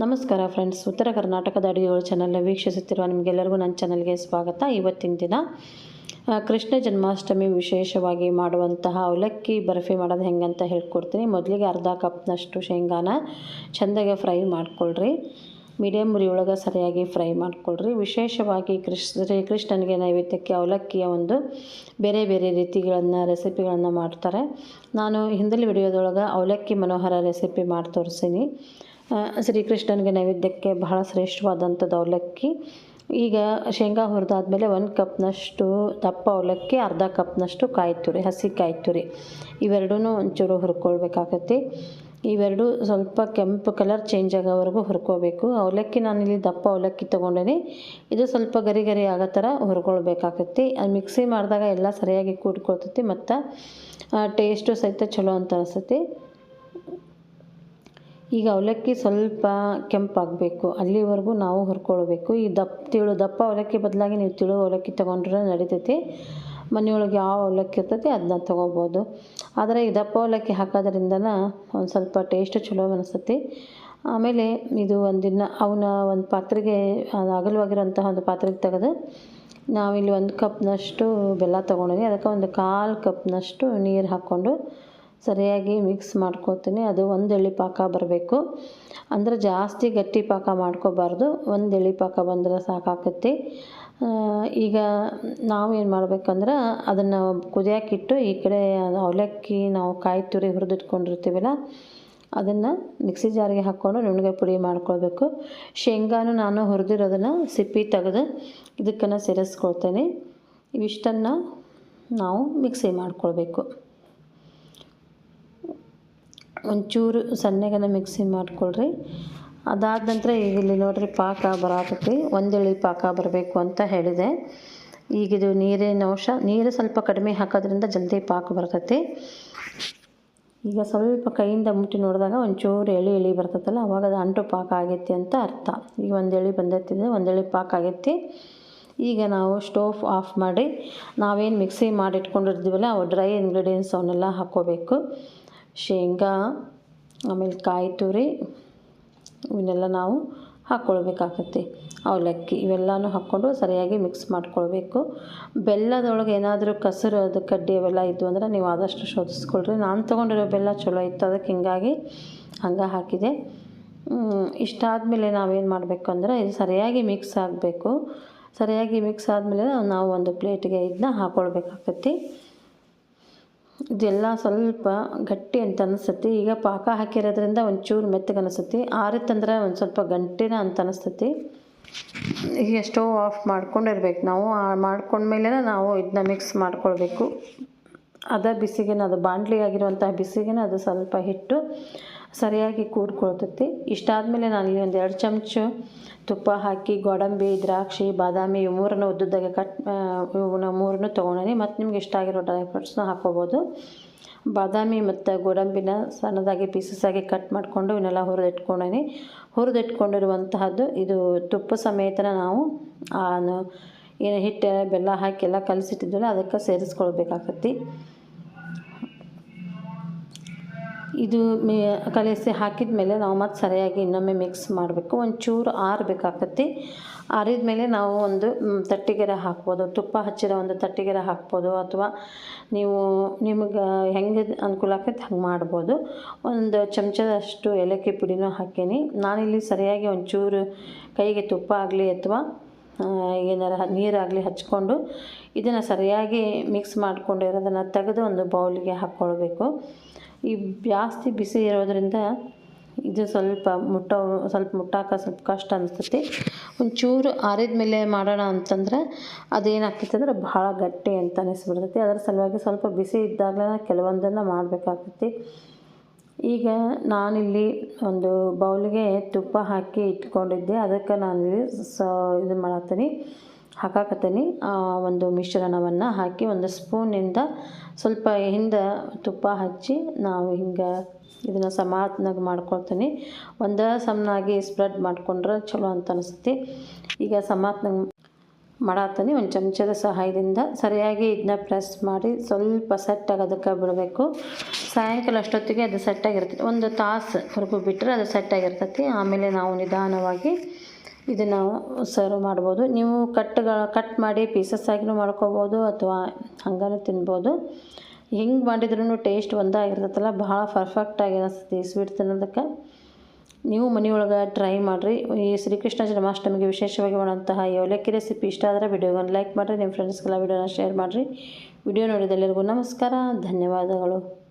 ನಮಸ್ಕಾರ ಫ್ರೆಂಡ್ಸ್. ಉತ್ತರ ಕರ್ನಾಟಕದ ಅಡುಗೆಗಳು ಚಾನಲ್ನ ವೀಕ್ಷಿಸುತ್ತಿರುವ ನಿಮಗೆಲ್ಲರಿಗೂ ನನ್ನ ಚಾನಲ್ಗೆ ಸ್ವಾಗತ. ಇವತ್ತಿನ ದಿನ ಕೃಷ್ಣ ಜನ್ಮಾಷ್ಟಮಿ ವಿಶೇಷವಾಗಿ ಮಾಡುವಂತಹ ಅವಲಕ್ಕಿ ಬರ್ಫಿ ಮಾಡೋದು ಹೆಂಗಂತ ಹೇಳ್ಕೊಡ್ತೀನಿ. ಮೊದಲಿಗೆ ಅರ್ಧ ಕಪ್ನಷ್ಟು ಶೇಂಗಾನ ಚೆಂದಾಗೆ ಫ್ರೈ ಮಾಡ್ಕೊಳ್ರಿ. ಮೀಡಿಯಮ್ ಒಳಗೆ ಸರಿಯಾಗಿ ಫ್ರೈ ಮಾಡ್ಕೊಳ್ರಿ. ವಿಶೇಷವಾಗಿ ಕೃಷ್ಣ ಶ್ರೀಕೃಷ್ಣನಿಗೆ ನೈವೇದ್ಯಕ್ಕೆ ಅವಲಕ್ಕಿಯ ಒಂದು ಬೇರೆ ಬೇರೆ ರೀತಿಗಳನ್ನು ರೆಸಿಪಿಗಳನ್ನು ಮಾಡ್ತಾರೆ. ನಾನು ಹಿಂದಿನ ವಿಡಿಯೋದೊಳಗೆ ಅವಲಕ್ಕಿ ಮನೋಹರ ರೆಸಿಪಿ ಮಾಡಿ ತೋರಿಸೀನಿ. ಆ, ಶ್ರೀಕೃಷ್ಣನಿಗೆ ನೈವೇದ್ಯಕ್ಕೆ ಬಹಳ ಶ್ರೇಷ್ಠವಾದಂಥದ್ದು ಅವಲಕ್ಕಿ. ಈಗ ಶೇಂಗಾ ಹುರಿದಾದ್ಮೇಲೆ ಒಂದು ಕಪ್ನಷ್ಟು ದಪ್ಪ ಅವಲಕ್ಕಿ, ಅರ್ಧ ಕಪ್ನಷ್ಟು ಕಾಯಿ ತುರಿ ಹಸಿ ಕಾಯಿ ತುರಿ ಇವೆರಡೂ ಒಂಚೂರು ಹುರ್ಕೊಳ್ಬೇಕಾಗತ್ತೆ. ಇವೆರಡು ಸ್ವಲ್ಪ ಕೆಂಪು ಕಲರ್ ಚೇಂಜ್ ಆಗೋವರೆಗೂ ಹುರ್ಕೋಬೇಕು. ಅವಲಕ್ಕಿ ನಾನಿಲ್ಲಿ ದಪ್ಪ ಅವಲಕ್ಕಿ ತೊಗೊಂಡೇನೆ. ಇದು ಸ್ವಲ್ಪ ಗರಿ ಗರಿ ಆಗೋ ಥರ ಹುರ್ಕೊಳ್ಬೇಕಾಗತ್ತೆ. ಅದು ಮಿಕ್ಸಿ ಮಾಡಿದಾಗ ಎಲ್ಲ ಸರಿಯಾಗಿ ಕೂಡ್ಕೊಳ್ತೈತಿ ಮತ್ತು ಟೇಸ್ಟು ಸಹಿತ ಚಲೋ ಅಂತ ಅನಿಸ್ತೈತಿ. ಈಗ ಅವಲಕ್ಕಿ ಸ್ವಲ್ಪ ಕೆಂಪಾಗಬೇಕು. ಅಲ್ಲಿವರೆಗೂ ನಾವು ಹುರ್ಕೊಳ್ಬೇಕು ಈ ದಪ್ಪ ತಿಳು, ದಪ್ಪ ಅವಲಕ್ಕಿ ಬದಲಾಗಿ ನೀವು ತಿಳು ಅವಲಕ್ಕಿ ತೊಗೊಂಡ್ರೆ ನಡಿತೈತಿ. ಮನೆಯೊಳಗೆ ಯಾವ ಅವಲಕ್ಕಿ ಇರ್ತೈತಿ ಅದನ್ನ ತೊಗೋಬೋದು. ಆದರೆ ಈ ದಪ್ಪ ಅವಲಕ್ಕಿ ಹಾಕೋದ್ರಿಂದನ ಒಂದು ಸ್ವಲ್ಪ ಟೇಸ್ಟ್ ಚಲೋ ಅನಿಸ್ತೈತಿ. ಆಮೇಲೆ ಇದು ಒಂದಿನ ಅವನ್ನ ಒಂದು ಪಾತ್ರೆಗೆ ಅಗಲವಾಗಿರೋಂತಹ ಒಂದು ಪಾತ್ರೆಗೆ ತೆಗೆದು ನಾವಿಲ್ಲಿ ಒಂದು ಕಪ್ನಷ್ಟು ಬೆಲ್ಲ ತೊಗೊಂಡಿದ್ವಿ ಅದಕ್ಕೆ ಒಂದು ಕಾಲು ಕಪ್ನಷ್ಟು ನೀರು ಹಾಕ್ಕೊಂಡು ಸರಿಯಾಗಿ ಮಿಕ್ಸ್ ಮಾಡ್ಕೊತೀನಿ. ಅದು ಒಂದು ಎಳೆ ಪಾಕ ಬರಬೇಕು. ಅಂದರೆ ಜಾಸ್ತಿ ಗಟ್ಟಿ ಪಾಕ ಮಾಡ್ಕೋಬಾರ್ದು. ಒಂದು ಎಳೆ ಪಾಕ ಬಂದರೆ ಸಾಕಾಗತ್ತೆ ಈಗ ನಾವು ಏನು ಮಾಡಬೇಕಂದ್ರೆ ಅದನ್ನು ಕುದಿಯೋಕ್ಕಿಟ್ಟು ಈ ಕಡೆ ಅವಲಕ್ಕಿ, ನಾವು ಕಾಯಿ ತುರಿ ಹುರಿದಿಟ್ಕೊಂಡಿರ್ತೀವಲ್ಲ, ಅದನ್ನು ಮಿಕ್ಸಿ ಜಾರಿಗೆ ಹಾಕ್ಕೊಂಡು ನುಣ್ಣಗೆ ಪುಡಿ ಮಾಡ್ಕೊಳ್ಬೇಕು. ಶೇಂಗಾನು ನಾನು ಹುರಿದಿರೋದನ್ನು ಸಿಪ್ಪಿ ತೆಗೆದು ಇದಕ್ಕನ್ನು ಸೇರಿಸ್ಕೊಳ್ತೇನೆ. ಇವಿಷ್ಟನ್ನು ನಾವು ಮಿಕ್ಸಿ ಮಾಡ್ಕೊಳ್ಬೇಕು. ಒಂಚೂರು ಸಣ್ಣಗನ ಮಿಕ್ಸಿ ಮಾಡ್ಕೊಳ್ರಿ. ಅದಾದ ನಂತರ ಈಗ ಇಲ್ಲಿ ನೋಡ್ರಿ ಪಾಕ ಬರಾಕತ್ತಿ ಒಂದೆಳಿ ಪಾಕ ಬರಬೇಕು ಅಂತ ಹೇಳಿದೆ. ಈಗ ಇದು ನೀರಿನ ಅಂಶ. ನೀರು ಸ್ವಲ್ಪ ಕಡಿಮೆ ಹಾಕೋದ್ರಿಂದ ಜಲ್ದಿ ಪಾಕ ಬರ್ತೈತಿ. ಈಗ ಸ್ವಲ್ಪ ಕೈಯಿಂದ ಮುಟ್ಟಿ ನೋಡಿದಾಗ ಒಂಚೂರು ಎಳೆ ಎಳೆ ಬರ್ತೈತಲ್ಲ, ಅವಾಗ ಅದು ಅಂಟು ಪಾಕ ಆಗೈತಿ ಅಂತ ಅರ್ಥ. ಈಗ ಒಂದು ಎಳೆ ಬಂದೈತಿದೆ, ಒಂದು ಎಳೆ ಪಾಕ ಆಗೈತಿ. ಈಗ ನಾವು ಸ್ಟೋವ್ ಆಫ್ ಮಾಡಿ, ನಾವೇನು ಮಿಕ್ಸಿ ಮಾಡಿ ಇಟ್ಕೊಂಡಿರ್ತೀವಲ್ಲ ಅವು ಡ್ರೈ ಇಂಗ್ರೀಡಿಯೆಂಟ್ಸ್ ಅವನ್ನೆಲ್ಲ ಹಾಕ್ಕೋಬೇಕು ಶೇಂಗಾ, ಆಮೇಲೆ ಕಾಯಿ ತುರಿ, ಇವನ್ನೆಲ್ಲ ನಾವು ಹಾಕ್ಕೊಳ್ಬೇಕಾಗತ್ತೆ. ಅವಲಕ್ಕಿ ಇವೆಲ್ಲನೂ ಹಾಕ್ಕೊಂಡು ಸರಿಯಾಗಿ ಮಿಕ್ಸ್ ಮಾಡ್ಕೊಳ್ಬೇಕು. ಬೆಲ್ಲದೊಳಗೆ ಏನಾದರೂ ಕಸರು, ಅದು ಕಡ್ಡಿ ಅವೆಲ್ಲ ಇದ್ದು ಅಂದರೆ ನೀವು ಆದಷ್ಟು ಶೋಧಿಸ್ಕೊಳ್ರಿ. ನಾನು ತೊಗೊಂಡಿರೋ ಬೆಲ್ಲ ಚಲೋ ಇತ್ತು, ಅದಕ್ಕೆ ಹಿಂಗಾಗಿ ಹಂಗೆ ಹಾಕಿದೆ. ಇಷ್ಟಾದಮೇಲೆ ನಾವೇನು ಮಾಡಬೇಕು ಅಂದರೆ ಇದು ಸರಿಯಾಗಿ ಮಿಕ್ಸ್ ಆಗಬೇಕು. ಸರಿಯಾಗಿ ಮಿಕ್ಸ್ ಆದಮೇಲೆ ನಾವು ಒಂದು ಪ್ಲೇಟಿಗೆ ಇದನ್ನ ಹಾಕ್ಕೊಳ್ಬೇಕಾಗತ್ತೆ. ಇದೆಲ್ಲ ಸ್ವಲ್ಪ ಗಟ್ಟಿ ಅಂತ ಅನಿಸ್ತತಿ. ಈಗ ಪಾಕ ಹಾಕಿರೋದ್ರಿಂದ ಒಂಚೂರು ಮೆತ್ತಗೆ ಅನಿಸ್ತೈತಿ. ಆರಿತ್ತಂದ್ರೆ ಒಂದು ಸ್ವಲ್ಪ ಗಂಟಿನ ಅಂತ ಅನಿಸ್ತೈತಿ. ಈಗ ಸ್ಟವ್ ಆಫ್ ಮಾಡ್ಕೊಂಡಿರ್ಬೇಕು. ನಾವು ಮಾಡ್ಕೊಂಡ್ಮೇಲೆ ನಾವು ಇದನ್ನ ಮಿಕ್ಸ್ ಮಾಡ್ಕೊಳ್ಬೇಕು. ಅದ ಬಿಸಿಗೆನ, ಅದು ಬಾಂಡ್ಲಿ ಆಗಿರುವಂತಹ ಬಿಸಿಗೆನ ಅದು ಸ್ವಲ್ಪ ಹಿಟ್ಟು ಸರಿಯಾಗಿ ಕೂಡ್ಕೊಳ್ತೈತಿ. ಇಷ್ಟಾದಮೇಲೆ ಇಲ್ಲಿ ಒಂದು ಎರಡು ಚಮಚ ತುಪ್ಪ ಹಾಕಿ ಗೋಡಂಬಿ, ದ್ರಾಕ್ಷಿ, ಬಾದಾಮಿ ಇವು ಮೂರನ್ನು ಉದ್ದುದ್ದಾಗೆ ಕಟ್ ಇವನ್ನ ಮೂರನ್ನು ತೊಗೊಂಡಿನಿ. ಮತ್ತು ನಿಮ್ಗೆ ಇಷ್ಟ ಆಗಿರೋ ಡ್ರೈ ಫ್ರೂಟ್ಸ್ನ ಹಾಕ್ಕೋಬೋದು. ಬಾದಾಮಿ ಮತ್ತು ಗೋಡಂಬಿನ ಸಣ್ಣದಾಗಿ ಪೀಸಸ್ ಆಗಿ ಕಟ್ ಮಾಡಿಕೊಂಡು ಇವನ್ನೆಲ್ಲ ಹುರಿದಿಟ್ಕೊಂಡೀನಿ. ಹುರಿದಿಟ್ಕೊಂಡಿರುವಂತಹದ್ದು ಇದು ತುಪ್ಪ ಸಮೇತನ ನಾವು ಏನು ಹಿಟ್ಟು ಬೆಲ್ಲ ಹಾಕಿ ಎಲ್ಲ ಕಲಸಿಟ್ಟಿದ್ವಲ್ಲ ಅದಕ್ಕೆ ಸೇರಿಸ್ಕೊಳ್ಬೇಕಾಗತ್ತಿ. ಇದು ಮೇ, ಕಲಸಿ ಹಾಕಿದ ಮೇಲೆ ನಾವು ಮತ್ತೆ ಸರಿಯಾಗಿ ಇನ್ನೊಮ್ಮೆ ಮಿಕ್ಸ್ ಮಾಡಬೇಕು. ಒಂಚೂರು ಆರಬೇಕಾಗತ್ತೆ ಆರಿದ ಮೇಲೆ ನಾವು ಒಂದು ತಟ್ಟಿಗೆರೆ ಹಾಕ್ಬೋದು. ತುಪ್ಪ ಹಚ್ಚಿರೋ ಒಂದು ತಟ್ಟಿಗೆರೆ ಹಾಕ್ಬೋದು. ಅಥವಾ ನೀವು, ನಿಮಗೆ ಹೆಂಗೆ ಅನುಕೂಲ ಆಕೈತೆ ಹಂಗೆ ಮಾಡ್ಬೋದು. ಒಂದು ಚಮಚದಷ್ಟು ಏಲಕ್ಕಿ ಪುಡಿನೂ ಹಾಕೀನಿ. ನಾನಿಲ್ಲಿ ಸರಿಯಾಗಿ ಒಂಚೂರು ಕೈಗೆ ತುಪ್ಪ ಆಗಲಿ ಅಥವಾ ಏನಾರ ನೀರಾಗಲಿ ಹಚ್ಕೊಂಡು ಇದನ್ನು ಸರಿಯಾಗಿ ಮಿಕ್ಸ್ ಮಾಡಿಕೊಂಡಿರೋದನ್ನು ತೆಗೆದು ಒಂದು ಬೌಲಿಗೆ ಹಾಕ್ಕೊಳ್ಬೇಕು ಈ ಜಾಸ್ತಿ ಬಿಸಿ ಇರೋದರಿಂದ ಇದು ಸ್ವಲ್ಪ ಮುಟ್ಟೋ, ಸ್ವಲ್ಪ ಮುಟ್ಟಾಕ ಸ್ವಲ್ಪ ಕಷ್ಟ ಅನಿಸ್ತೈತಿ. ಒಂಚೂರು ಆರಿದ ಮೇಲೆ ಮಾಡೋಣ ಅಂತಂದ್ರೆ ಅದೇನಾಗ್ತೈತೆ ಅಂದ್ರೆ ಭಾಳ ಗಟ್ಟಿ ಅಂತ ಅನಿಸ್ಬಿಡ್ತೈತಿ. ಅದರ ಸಲುವಾಗಿ ಸ್ವಲ್ಪ ಬಿಸಿ ಇದ್ದಾಗಲೇ ಕೆಲವೊಂದನ್ನು ಮಾಡಬೇಕಾಗ್ತೈತಿ. ಈಗ ನಾನಿಲ್ಲಿ ಒಂದು ಬೌಲ್ಗೆ ತುಪ್ಪ ಹಾಕಿ ಇಟ್ಕೊಂಡಿದ್ದೆ. ಅದಕ್ಕೆ ನಾನಿಲ್ಲಿ ಸ ಇದು ಮಾಡತ್ತೀನಿ ಹಾಕಾಕತ್ತೀನಿ. ಒಂದು ಮಿಶ್ರಣವನ್ನು ಹಾಕಿ ಒಂದು ಸ್ಪೂನಿಂದ ಸ್ವಲ್ಪ ಹಿಂದೆ ತುಪ್ಪ ಹಚ್ಚಿ ನಾವು ಹಿಂಗೆ ಇದನ್ನು ಸಮಾತ್ನಾಗ ಮಾಡ್ಕೊಳ್ತೀನಿ. ಒಂದು ಸಮನಾಗಿ ಸ್ಪ್ರೆಡ್ ಮಾಡಿಕೊಂಡ್ರೆ ಚಲೋ ಅಂತ ಅನಿಸ್ತೈತಿ. ಈಗ ಸಮಾನವಾಗಿ ಮಾಡತ್ತೀನಿ ಒಂದು ಚಮಚದ ಸಹಾಯದಿಂದ ಸರಿಯಾಗಿ ಇದನ್ನ ಪ್ರೆಸ್ ಮಾಡಿ ಸ್ವಲ್ಪ ಸೆಟ್ ಆಗೋದಕ್ಕೆ ಬಿಡಬೇಕು. ಸಾಯಂಕಾಲ ಅಷ್ಟೊತ್ತಿಗೆ ಅದು ಸೆಟ್ ಆಗಿರ್ತೈತಿ. ಒಂದು ತಾಸುವರೆಗೂ ಬಿಟ್ಟರೆ ಅದು ಸೆಟ್ ಆಗಿರ್ತೈತಿ. ಆಮೇಲೆ ನಾವು ನಿಧಾನವಾಗಿ ಇದನ್ನು ಸರ್ವ್ ಮಾಡ್ಬೋದು. ನೀವು ಕಟ್ಗಳ ಕಟ್ ಮಾಡಿ ಪೀಸಸ್ ಆಗಿನೂ ಮಾಡ್ಕೋಬೋದು ಅಥವಾ ಹಂಗಾನೂ ತಿನ್ಬೋದು. ಹೆಂಗೆ ಮಾಡಿದ್ರೂ ಟೇಸ್ಟ್ ಒಂದಾಗಿರ್ತೈತಲ್ಲ ಭಾಳ ಪರ್ಫೆಕ್ಟಾಗಿ ಅನಿಸ್ತೈತಿ ಸ್ವೀಟ್ ತಿನ್ನೋದಕ್ಕೆ. ನೀವು ಮನೆಯೊಳಗೆ ಟ್ರೈ ಮಾಡಿರಿ. ಈ ಶ್ರೀಕೃಷ್ಣ ಜನ್ಮಾಷ್ಟಮಿಗೆ ವಿಶೇಷವಾಗಿ ಮಾಡುವಂತಹ ಅವಲಕ್ಕಿ ರೆಸಿಪಿ ಇಷ್ಟ ಆದರೆ ವಿಡಿಯೋಗೊಂದು ಲೈಕ್ ಮಾಡಿರಿ, ನಿಮ್ಮ ಫ್ರೆಂಡ್ಸ್ಗೆಲ್ಲ ವಿಡಿಯೋನ ಶೇರ್ ಮಾಡಿರಿ. ವಿಡಿಯೋ ನೋಡಿದ ಎಲ್ಲರಿಗೂ ನಮಸ್ಕಾರ, ಧನ್ಯವಾದಗಳು.